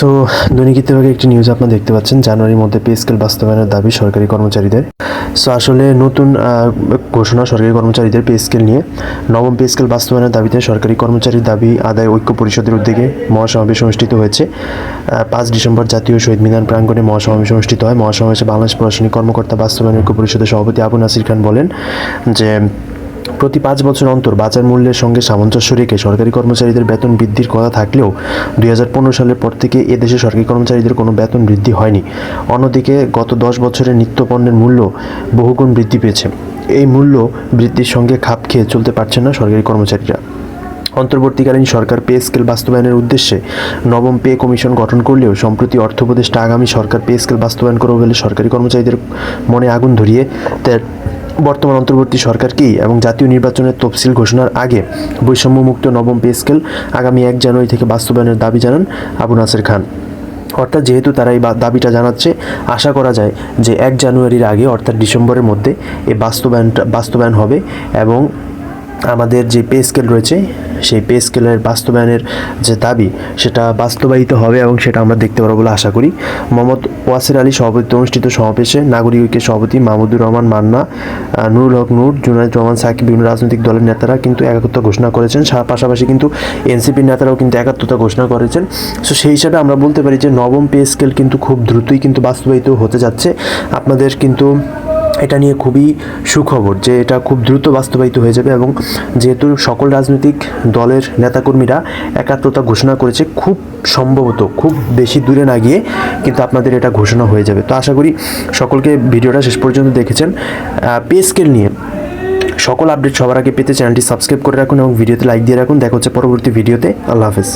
তো দৈনিক ইত্তেফাকে একটি নিউজ আপনারা দেখতে পাচ্ছেন। জানুয়ারির মধ্যে পে স্কেল বাস্তবায়নের দাবি সরকারি কর্মচারীদের। সো আসলে নতুন ঘোষণা সরকারি কর্মচারীদের পে স্কেল নিয়ে। নবম পে স্কেল বাস্তবায়নের দাবিতে সরকারি কর্মচারীর দাবি আদায় ঐক্য পরিষদের উদ্যোগে মহাসমাবেশ অনুষ্ঠিত হয়েছে। পাঁচ ডিসেম্বর জাতীয় শহীদ মিনার প্রাঙ্গণে মহাসমাবেশ অনুষ্ঠিত হয়। মহাসমাবেশে বাংলাদেশ প্রশাসনিক কর্মকর্তা বাস্তবায়ন ঐক্য পরিষদের সভাপতি আবু নাসির খান বলেন যে প্রতি পাঁচ বছর অন্তর বাজার মূল্যের সঙ্গে সামঞ্জস্য রেখে সরকারি কর্মচারীদের বেতন বৃদ্ধির কথা থাকলেও দুই হাজার পনেরো সালের পর থেকে এদেশে সরকারি কর্মচারীদের কোনো বেতন বৃদ্ধি হয়নি। অন্যদিকে গত দশ বছরে নিত্যপণ্যের মূল্য বহুগুণ বৃদ্ধি পেয়েছে। এই মূল্য বৃদ্ধির সঙ্গে খাপ খেয়ে চলতে পারছেন না সরকারি কর্মচারীরা। অন্তর্বর্তীকালীন সরকার পে স্কেল বাস্তবায়নের উদ্দেশ্যে নবম পে কমিশন গঠন করলেও সম্প্রতি অর্থ উপদেষ্টা আগামী সরকার পে স্কেল বাস্তবায়ন করবে বলে সরকারি কর্মচারীদের মনে আগুন ধরিয়ে বর্তমান অন্তর্বর্তী সরকার সরকারকেই এবং জাতীয় নির্বাচনের তফসিল ঘোষণার আগে বৈষম্যমুক্ত নবম পে স্কেল আগামী এক জানুয়ারি থেকে বাস্তবায়নের দাবি জানান আবু নাসের খান। অর্থাৎ যেহেতু তারা এই দাবিটা জানাচ্ছে, আশা করা যায় যে এক জানুয়ারির আগে, অর্থাৎ ডিসেম্বরের মধ্যে এই বাস্তবায়নটা বাস্তবায়ন হবে এবং আমাদের যে পে স্কেল রয়েছে সেই পে স্কেলের বাস্তবায়নের যে দাবি, সেটা বাস্তবায়িত হবে এবং সেটা আমরা দেখতে পারব বলে আশা করি। মোহাম্মদ ওয়াসির আলী সভাপতিত্বে অনুষ্ঠিত সমাবেশে নাগরিক ঐক্যের সভাপতি মাহমুদুর রহমান মান্না নুরুল হক নূর, জুনায়দ রহমান সাকিব, বিভিন্ন রাজনৈতিক দলের নেতারা কিন্তু একাত্মতা ঘোষণা করেছেন। পাশাপাশি কিন্তু এনসিপির নেতারাও কিন্তু একাত্মতা ঘোষণা করেছেন। সো সেই হিসাবে আমরা বলতে পারি যে নবম পে স্কেল কিন্তু খুব দ্রুতই কিন্তু বাস্তবায়িত হতে যাচ্ছে। আপনাদের কিন্তু এটা নিয়ে খুবই সুখবর যে এটা খুব দ্রুত বাস্তবায়িত হয়ে যাবে এবং যেহেতু সকল রাজনৈতিক দলের নেতাকর্মীরা একাত্মতা ঘোষণা করেছে, খুব সম্ভবত খুব বেশি দূরে না গিয়ে কিন্তু আপনাদের এটা ঘোষণা হয়ে যাবে। তো আশা করি সকলকে ভিডিওটা শেষ পর্যন্ত দেখেছেন। পে স্কেল নিয়ে সকল আপডেট সবার আগে পেতে চ্যানেলটি সাবস্ক্রাইব করে রাখুন এবং ভিডিওতে লাইক দিয়ে রাখুন। দেখা হচ্ছে পরবর্তী ভিডিওতে আল্লাহ হাফেজ।